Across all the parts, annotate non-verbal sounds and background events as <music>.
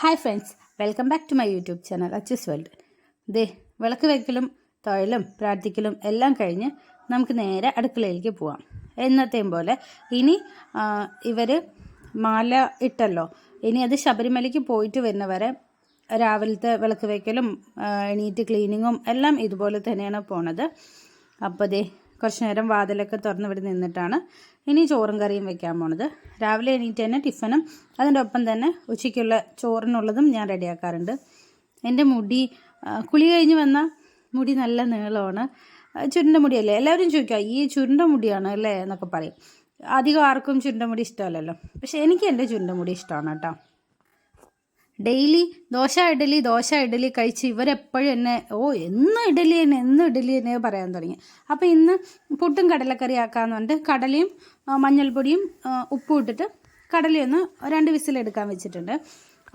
Hi friends welcome back to my YouTube channel Achus world. ദേ വിളക്ക് വയ്ക്കലും തൊഴിലും പ്രാർത്ഥിക്കലും എല്ലാം കഴിഞ്ഞ് നമുക്ക് നേരെ അടുക്കളയിലേക്ക് പോവാം. എന്നത്തെയും പോലെ ഇനി ഇവർ മാല ഇട്ടല്ലോ. ഇനി അത് ശബരിമലയ്ക്ക് പോയിട്ട് വരുന്നവരെ രാവിലത്തെ വിളക്ക് വയ്ക്കലും എണീറ്റ് ക്ലീനിങ്ങും എല്ലാം ഇതുപോലെ തന്നെയാണ് പോണത്. അപ്പോൾ ദേ കുറച്ച് നേരം വാതിലൊക്കെ തുറന്ന് ഇവിടെ നിന്നിട്ടാണ് ഇനി ചോറും കറിയും വെക്കാൻ പോണത്. രാവിലെ എണീറ്റ് തന്നെ ടിഫനും അതിന്റെ ഒപ്പം തന്നെ ഉച്ചയ്ക്കുള്ള ചോറിനുള്ളതും ഞാൻ റെഡിയാക്കാറുണ്ട്. എന്റെ മുടി കുളി കഴിഞ്ഞ് വന്ന മുടി നല്ല നീളമാണ്. ചുരുണ്ട മുടിയല്ലേ? എല്ലാവരും ചോദിക്കുക ഈ ചുരുണ്ട മുടിയാണ് അല്ലേ? എന്നൊക്കെ പറയും. അധികം ആർക്കും ചുരുണ്ട മുടി ഇഷ്ടമല്ലല്ലോ. പക്ഷെ എനിക്ക് എന്റെ ചുരുണ്ട മുടി ഇഷ്ടമാണ് കേട്ടോ. ഡെയിലി ദോശ ഇഡലി ദോശ ഇഡലി കഴിച്ച് ഇവരെപ്പോഴും എന്നെ ഓ എന്നും ഇഡലി തന്നെ എന്നും ഇഡലി തന്നെ പറയാൻ തുടങ്ങി. അപ്പോൾ ഇന്ന് പുട്ടും കടലക്കറി ആക്കാമെന്ന് പറഞ്ഞിട്ട് കടലയും മഞ്ഞൾപ്പൊടിയും ഉപ്പും ഇട്ടിട്ട് കടലയൊന്ന് രണ്ട് വിസിലെടുക്കാൻ വെച്ചിട്ടുണ്ട്.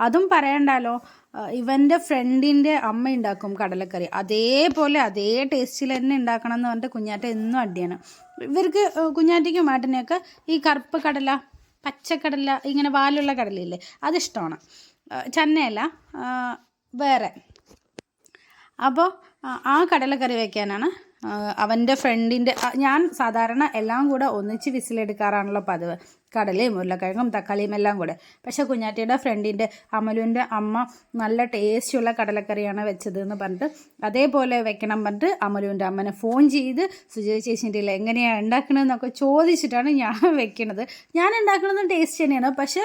അതും പറയണ്ടല്ലോ ഇവന്റെ ഫ്രണ്ടിന്റെ അമ്മ ഉണ്ടാക്കും കടലക്കറി. അതേപോലെ അതേ ടേസ്റ്റിൽ തന്നെ ഉണ്ടാക്കണം എന്ന് പറഞ്ഞിട്ട് കുഞ്ഞാറ്റ എന്നും അടിയാണ്. ഇവർക്ക് കുഞ്ഞാറ്റയ്ക്കും മാട്ടിനെയൊക്കെ ഈ കറുപ്പ് കടല പച്ചക്കടല ഇങ്ങനെ വാലുള്ള കടലയില്ലേ അതിഷ്ടമാണ് ചന്നയല്ല വേറെ. അപ്പോൾ ആ കടലക്കറി വയ്ക്കാനാണ് അവന്റെ ഫ്രണ്ടിന്റെ ഞാൻ സാധാരണ എല്ലാം കൂടെ ഒന്നിച്ച് വിസിലെടുക്കാറാണല്ലോ പതിവ്. കടലയും ഉരുളക്കിഴങ്ങും തക്കാളിയും എല്ലാം കൂടെ. പക്ഷേ കുഞ്ഞാറ്റിയുടെ ഫ്രണ്ടിന്റെ അമലുവിന്റെ അമ്മ നല്ല ടേസ്റ്റുള്ള കടലക്കറിയാണ് വെച്ചത് എന്ന് പറഞ്ഞിട്ട് അതേപോലെ വെക്കണം പറഞ്ഞിട്ട് അമലുവിന്റെ അമ്മനെ ഫോൺ ചെയ്ത് സുജയ ചേച്ചിന്റെ എങ്ങനെയാണ് ഉണ്ടാക്കണതെന്നൊക്കെ ചോദിച്ചിട്ടാണ് ഞാൻ <laughs> വെക്കണത്. ഞാൻ ഉണ്ടാക്കണത് ടേസ്റ്റ് തന്നെയാണ്. പക്ഷേ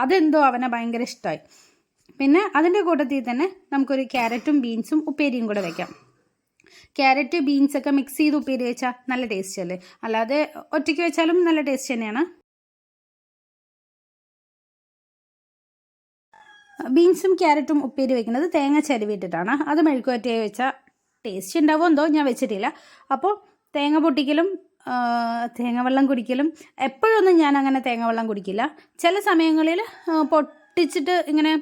അതെന്തോ അവനെ ഭയങ്കര ഇഷ്ടമായി പിന്നെ അതിന്റെ കൂട്ടത്തിൽ തന്നെ നമുക്കൊരു ക്യാരറ്റും ബീൻസും ഉപ്പേരിയും കൂടെ വെക്കാം. ക്യാരറ്റ് ബീൻസ് ഒക്കെ മിക്സ് ചെയ്ത് ഉപ്പേരി വെച്ചാൽ നല്ല ടേസ്റ്റ് അല്ലേ? അല്ലാതെ ഒറ്റയ്ക്ക് വെച്ചാലും നല്ല ടേസ്റ്റ് തന്നെയാണ്. ബീൻസും ക്യാരറ്റും ഉപ്പേരി വെക്കുന്നത് തേങ്ങ ചരുവിട്ടിട്ടാണ്. അത് മെഴുക്കുവരട്ടിയായി വെച്ചാൽ ടേസ്റ്റ് ഉണ്ടാവുമോ എന്തോ ഞാൻ വെച്ചിട്ടില്ല. അപ്പോൾ തേങ്ങ പൊട്ടിക്കലും തേങ്ങ വെള്ളം കുടിക്കലും എപ്പോഴൊന്നും ഞാൻ അങ്ങനെ തേങ്ങ വെള്ളം കുടിക്കില്ല. ചില സമയങ്ങളിൽ പൊട്ടിച്ചിട്ട് ഇങ്ങനെ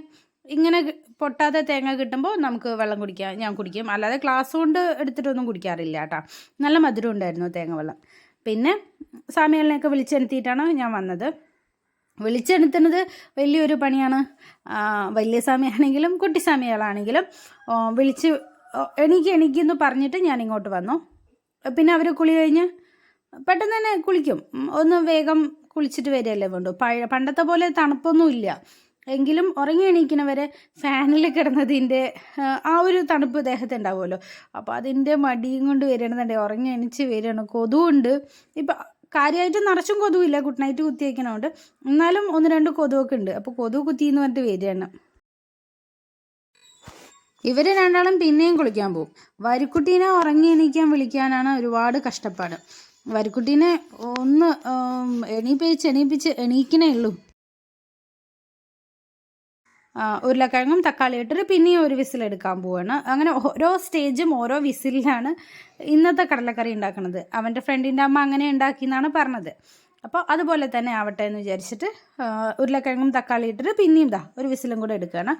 ഇങ്ങനെ പൊട്ടാതെ തേങ്ങ കിട്ടുമ്പോൾ നമുക്ക് വെള്ളം കുടിക്കാം ഞാൻ കുടിക്കും. അല്ലാതെ ഗ്ലാസ് കൊണ്ട് എടുത്തിട്ടൊന്നും കുടിക്കാറില്ല കേട്ടോ. നല്ല മധുരം ഉണ്ടായിരുന്നു തേങ്ങ വെള്ളം. പിന്നെ സാമികളിനെയൊക്കെ വിളിച്ചെടുത്തിയിട്ടാണ് ഞാൻ വന്നത്. വിളിച്ചെടുത്തുന്നത് വലിയൊരു പണിയാണ്. വലിയ സമയമാണെങ്കിലും കുട്ടി സമയങ്ങളാണെങ്കിലും വിളിച്ച് എനിക്ക് എണീക്ക് എണീക്കെന്ന് പറഞ്ഞിട്ട് ഞാൻ ഇങ്ങോട്ട് വന്നു. പിന്നെ അവർ കുളി കഴിഞ്ഞ് പെട്ടെന്ന് തന്നെ കുളിക്കും. ഒന്ന് വേഗം കുളിച്ചിട്ട് വരികയല്ലേ വേണ്ടു. പണ്ടത്തെ പോലെ തണുപ്പൊന്നും ഇല്ല എങ്കിലും ഉറങ്ങി എണീക്കണവരെ ഫാനിൽ കിടന്നതിന്റെ ആ, ഒരു തണുപ്പ് ദേഹത്ത് ഉണ്ടാവുമല്ലോ. അപ്പോൾ അതിന്റെ മടിയും കൊണ്ട് വരികയാണെന്നുണ്ടെങ്കിൽ ഉറങ്ങി എണീച്ച് വരികയാണ്. കൊതുകൊണ്ട്. ഇപ്പം കാര്യമായിട്ട് നിറച്ചും കൊതുവില്ല. ഗുഡ് നൈറ്റ് കുത്തി വയ്ക്കണോണ്ട് എന്നാലും ഒന്ന് രണ്ട് കൊതുവൊക്കെ ഉണ്ട്. അപ്പോൾ കൊതു കുത്തി എന്ന് പറഞ്ഞിട്ട് വരികയാണ്. ഇവർ രണ്ടാളും പിന്നെയും കുളിക്കാൻ പോകും വരിക്കുട്ടീനെ ഉറങ്ങി എണീക്കാൻ വിളിക്കാനാണ് ഒരുപാട് കഷ്ടപ്പാട്. വരിക്കുട്ടീനെ ഒന്ന് എണീപ്പിച്ച് എണീപ്പിച്ച് എണീക്കണേ ഉള്ളൂ. ഉരുളക്കിഴങ്ങും തക്കാളി ഇട്ടിട്ട് പിന്നെയും ഒരു വിസിലെടുക്കാൻ പോവാണ്. അങ്ങനെ ഓരോ സ്റ്റേജും ഓരോ വിസിലിലാണ് ഇന്നത്തെ കടലക്കറി ഉണ്ടാക്കുന്നത്. അവന്റെ ഫ്രണ്ടിന്റെ അമ്മ അങ്ങനെ ഉണ്ടാക്കി എന്നാണ് പറഞ്ഞത്. അപ്പോൾ അതുപോലെ തന്നെ ആവട്ടെ എന്ന് വിചാരിച്ചിട്ട് ഉരുളക്കിഴങ്ങും തക്കാളി ഇട്ടിട്ട് പിന്നെയും ഇതാ ഒരു വിസിലും കൂടെ എടുക്കുകയാണ്.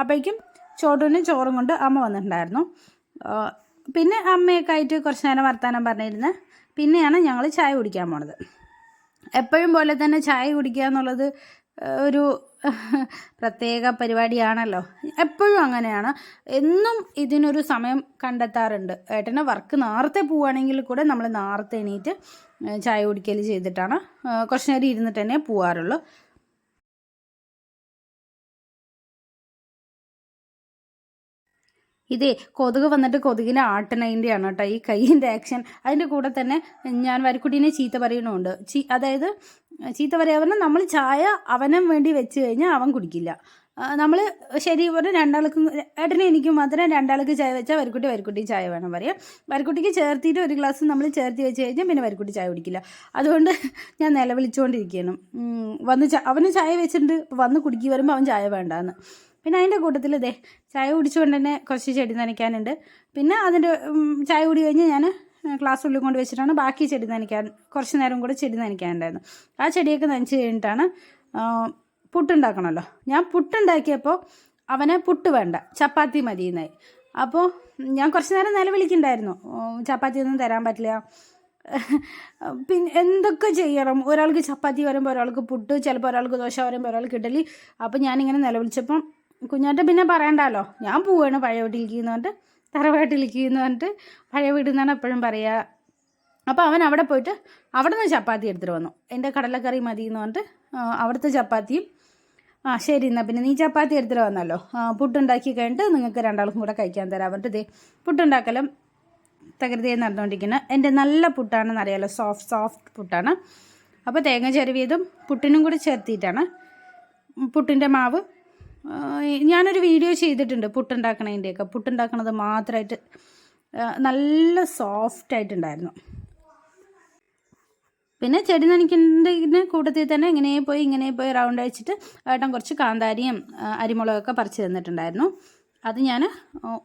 അപ്പോഴേക്കും ചോറിന് ചോറും കൊണ്ട് അമ്മ വന്നിട്ടുണ്ടായിരുന്നു. പിന്നെ അമ്മയൊക്കെ ആയിട്ട് കുറച്ച് നേരം വർത്തമാനം പറഞ്ഞിരുന്ന്. പിന്നെയാണ് ഞങ്ങൾ ചായ കുടിക്കാൻ പോണത്. എപ്പോഴും പോലെ തന്നെ ചായ കുടിക്കുക എന്നുള്ളത് ഒരു പ്രത്യേക പരിപാടിയാണല്ലോ. എപ്പോഴും അങ്ങനെയാണ്. എന്നും ഇതിനൊരു സമയം കണ്ടെത്താറുണ്ട്. ഏട്ടന് വർക്ക് നേരത്തെ പോവുകയാണെങ്കിൽ കൂടെ നമ്മൾ നേരത്തെ എണീറ്റ് ചായ കുടിക്കൽ ചെയ്തിട്ടാണ് കുറച്ച് നേരം ഇരുന്നിട്ട് തന്നെ പോവാറുള്ളൂ. ഇതേ കൊതുക് വന്നിട്ട് കൊതുകിനെ ആട്ടണതിന്റെയാണ് കേട്ടോ ഈ കൈയിന്റെ ആക്ഷൻ അതിന്റെ കൂടെ തന്നെ ഞാൻ വരിക്കുട്ടീനെ ചീത്ത പറയണമുണ്ട് ചീ അതായത് ചീത്ത പറഞ്ഞാൽ നമ്മൾ ചായ അവനും വേണ്ടി വെച്ച് കഴിഞ്ഞാൽ അവൻ കുടിക്കില്ല. നമ്മൾ ശരി പറഞ്ഞാൽ രണ്ടാൾക്കും ഏട്ടനും എനിക്ക് മാത്രം രണ്ടാൾക്ക് ചായ വെച്ചാൽ വരിക്കുട്ടി വരിക്കുട്ടി ചായ വേണം പറയാം. വരിക്കുട്ടിക്ക് ചേർത്തിയിട്ട് ഒരു ഗ്ലാസ് നമ്മൾ ചേർത്തി വെച്ച് കഴിഞ്ഞാൽ പിന്നെ വരിക്കുട്ടി ചായ കുടിക്കില്ല. അതുകൊണ്ട് ഞാൻ നിലവിളിച്ചുകൊണ്ടിരിക്കുകയാണ് വന്ന് അവന് ചായ വെച്ചിട്ടുണ്ട് വന്ന് കുടിക്കി വരുമ്പോൾ അവൻ ചായ വേണ്ടാന്ന്. പിന്നെ അതിന്റെ കൂട്ടത്തിൽ ഇതേ ചായ കുടിച്ചുകൊണ്ട് തന്നെ കുറച്ച് ചെടി നനയ്ക്കാനുണ്ട്. പിന്നെ അതിന്റെ ചായ കുടി കഴിഞ്ഞ് ഞാൻ ക്ലാസ് ഉള്ളിൽ കൊണ്ട് വെച്ചിട്ടാണ് ബാക്കി ചെടി നനയ്ക്കാൻ കുറച്ച് നേരം കൂടെ ചെടി നനയ്ക്കാനുണ്ടായിരുന്നു ആ ചെടിയൊക്കെ നനച്ച് കഴിഞ്ഞിട്ടാണ് പുട്ടുണ്ടാക്കണമല്ലോ ഞാൻ പുട്ടുണ്ടാക്കിയപ്പോൾ അവനെ പുട്ട് വേണ്ട ചപ്പാത്തി മതി എന്നായി അപ്പോൾ ഞാൻ കുറച്ച് നേരം നിലവിളിക്കുന്നുണ്ടായിരുന്നു ചപ്പാത്തി ഒന്നും തരാൻ പറ്റില്ല. <laughs> പിന്നെ എന്തൊക്കെ ചെയ്യണം? ഒരാൾക്ക് ചപ്പാത്തി വരുമ്പോൾ ഒരാൾക്ക് പുട്ട് ചിലപ്പോൾ ഒരാൾക്ക് ദോശ വരുമ്പോൾ ഒരാൾക്ക് ഇഡലി അപ്പോൾ ഞാനിങ്ങനെ നിലവിളിച്ചപ്പം കുഞ്ഞാറ്റ പിന്നെ പറയണ്ടല്ലോ ഞാൻ പോവാണ് പഴയ വീട്ടിലേക്ക് എന്ന് പറഞ്ഞിട്ട് തറവാട്ടിലേക്ക് എന്ന് പറഞ്ഞിട്ട് പഴയ വീട് എന്നാണ് എപ്പോഴും പറയുക അപ്പോൾ അവൻ അവിടെ പോയിട്ട് അവിടെ നിന്ന് ചപ്പാത്തി എടുത്തിട്ട് വന്നു. എന്റെ കടലക്കറി മതി എന്ന് പറഞ്ഞിട്ട് അവിടുത്തെ ചപ്പാത്തിയും ആ ശരി എന്നാൽ പിന്നെ നീ ചപ്പാത്തി എടുത്തിട്ട് വന്നല്ലോ. പുട്ടുണ്ടാക്കി കഴിഞ്ഞിട്ട് നിങ്ങൾക്ക് രണ്ടാൾക്കും കൂടെ കഴിക്കാൻ തരാം പറഞ്ഞിട്ട് ഇതേ പുട്ടുണ്ടാക്കലും തകൃതിയെ നടന്നുകൊണ്ടിരിക്കുന്നത് എന്റെ നല്ല പുട്ടാണെന്ന് അറിയാലോ സോഫ്റ്റ് സോഫ്റ്റ് പുട്ടാണ്. അപ്പോൾ തേങ്ങ ചെരുവിയതും പുട്ടിനും കൂടി ചേർത്തിയിട്ടാണ്. പുട്ടിന്റെ മാവ് ഞാനൊരു വീഡിയോ ചെയ്തിട്ടുണ്ട് പുട്ടുണ്ടാക്കണതിന്റെയൊക്കെ പുട്ടുണ്ടാക്കണത് മാത്രമായിട്ട് നല്ല സോഫ്റ്റ് ആയിട്ടുണ്ടായിരുന്നു പിന്നെ ചെടി നനയ്ക്കുന്നതിന് കൂട്ടത്തിൽ തന്നെ ഇങ്ങനെ പോയി ഇങ്ങനെ പോയി റൗണ്ട് അടിച്ചിട്ട് ഏട്ടൻ കുറച്ച് കാന്താരിയും അരിമുളകൊക്കെ പറിച്ച് തന്നിട്ടുണ്ടായിരുന്നു. അത് ഞാൻ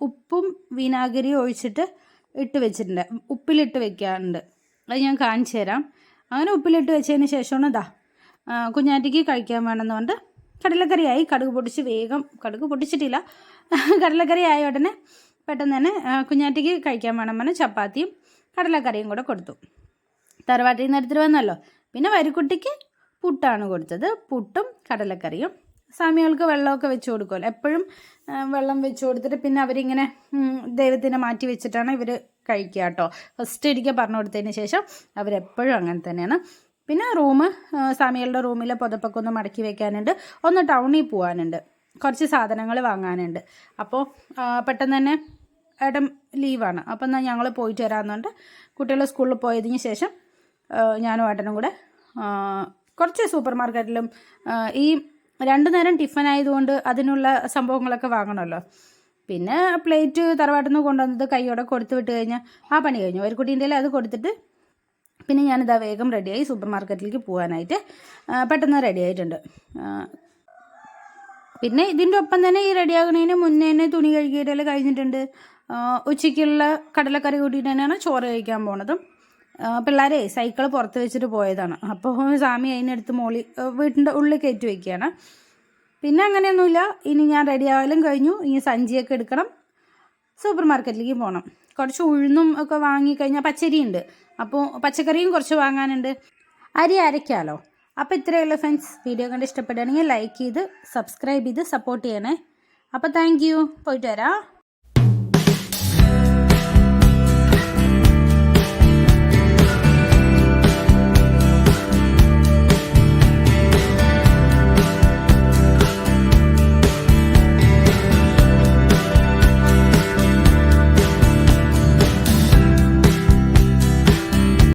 ഉപ്പും വിനാഗിരിയും ഒഴിച്ചിട്ട് ഇട്ട് വെച്ചിട്ടുണ്ട്. ഉപ്പിലിട്ട് വെക്കാറുണ്ട്. അത് ഞാൻ കാണിച്ചു തരാം. അങ്ങനെ ഉപ്പിലിട്ട് വെച്ചതിന് ശേഷമാണ് ഇതാ കുഞ്ഞാറ്റിക്ക് കഴിക്കാൻ വേണമെന്ന് പറഞ്ഞിട്ട് കടലക്കറിയായി. കടുക് പൊട്ടിച്ച് വേഗം കടുക് പൊട്ടിച്ചിട്ടില്ല. കടലക്കറി ആയ ഉടനെ പെട്ടെന്ന് തന്നെ കുഞ്ഞാറ്റയ്ക്ക് കഴിക്കാൻ വേണം ചപ്പാത്തിയും കടലക്കറിയും കൂടെ കൊടുത്തു. തറവാട്ടിൽ നിന്ന് എടുത്തിട്ട് വന്നല്ലോ. പിന്നെ വരിക്കുട്ടിക്ക് പുട്ടാണ് കൊടുത്തത്. പുട്ടും കടലക്കറിയും. സ്വാമികൾക്ക് വെള്ളമൊക്കെ വെച്ച് കൊടുക്കുമല്ലോ. എപ്പോഴും വെള്ളം വെച്ച് കൊടുത്തിട്ട് പിന്നെ അവരിങ്ങനെ ദൈവത്തിനെ മാറ്റി വെച്ചിട്ടാണ് ഇവർ കഴിക്കുക കേട്ടോ. ഫസ്റ്റ് ഒരിക്കൽ പറഞ്ഞു കൊടുത്തതിന് ശേഷം അവരെപ്പോഴും അങ്ങനെ തന്നെയാണ്. പിന്നെ റൂം സ്വാമികളുടെ റൂമിൽ പുതപ്പൊക്കെ ഒന്ന് മടക്കി വെക്കാനുണ്ട്. ഒന്ന് ടൗണിൽ പോകാനുണ്ട് കുറച്ച് സാധനങ്ങൾ വാങ്ങാനുണ്ട്. അപ്പോൾ പെട്ടെന്ന് തന്നെ ഏട്ടൻ ലീവാണ്. അപ്പം എന്നാൽ ഞങ്ങൾ പോയിട്ട് വരാമെന്നുണ്ട്. കുട്ടികൾ സ്കൂളിൽ പോയതിന് ശേഷം ഞാനും ഏട്ടനും കൂടെ കുറച്ച് സൂപ്പർ മാർക്കറ്റിലും ഈ രണ്ടു നേരം ടിഫൻ ആയതുകൊണ്ട് അതിനുള്ള സംഭവങ്ങളൊക്കെ വാങ്ങണമല്ലോ. പിന്നെ പ്ലേറ്റ് തറവാട്ടിൽ നിന്ന് കൊണ്ടുവന്നത് കൈയോടെ കൊടുത്തു വിട്ട് കഴിഞ്ഞാൽ ആ പണി കഴിഞ്ഞു. ഒരു കുട്ടീന്റെ അത് കൊടുത്തിട്ട് പിന്നെ ഞാനിതാ വേഗം റെഡിയായി സൂപ്പർ മാർക്കറ്റിലേക്ക് പോകാനായിട്ട് പെട്ടെന്ന് റെഡി ആയിട്ടുണ്ട്. പിന്നെ ഇതിന്റെ ഒപ്പം തന്നെ ഈ റെഡിയാകുന്നതിന് മുന്നേ തന്നെ തുണി കഴുകിയിട്ടെല്ലാം കഴിഞ്ഞിട്ടുണ്ട്. ഉച്ചയ്ക്കുള്ള കടലക്കറി കൂട്ടിയിട്ട് തന്നെയാണ് ചോറ് കഴിക്കാൻ പോണതും. പിള്ളേരെ സൈക്കിൾ പുറത്ത് വെച്ചിട്ട് പോയതാണ്. അപ്പോൾ സ്വാമി അതിനടുത്ത് മോളി വീട്ടിന്റെ ഉള്ളിൽ കയറ്റി വയ്ക്കുകയാണ് പിന്നെ അങ്ങനെയൊന്നുമില്ല. ഇനി ഞാൻ റെഡി ആയാലും കഴിഞ്ഞു. ഇനി സഞ്ചിയൊക്കെ എടുക്കണം. സൂപ്പർ മാർക്കറ്റിലേക്ക് പോകണം കുറച്ച് ഉഴുന്നും ഒക്കെ വാങ്ങിക്കഴിഞ്ഞാൽ പച്ചരി ഉണ്ട് അപ്പോൾ പച്ചക്കറിയും കുറച്ച് വാങ്ങാനുണ്ട്. അരി അരയ്ക്കാമല്ലോ അപ്പോൾ ഇത്രയുള്ള ഫ്രണ്ട്സ് വീഡിയോ കണ്ട് ഇഷ്ടപ്പെടുകയാണെങ്കിൽ ലൈക്ക് ചെയ്ത് സബ്സ്ക്രൈബ് ചെയ്ത് സപ്പോർട്ട് ചെയ്യണേ. അപ്പോൾ താങ്ക് യു പോയിട്ട് വരാം.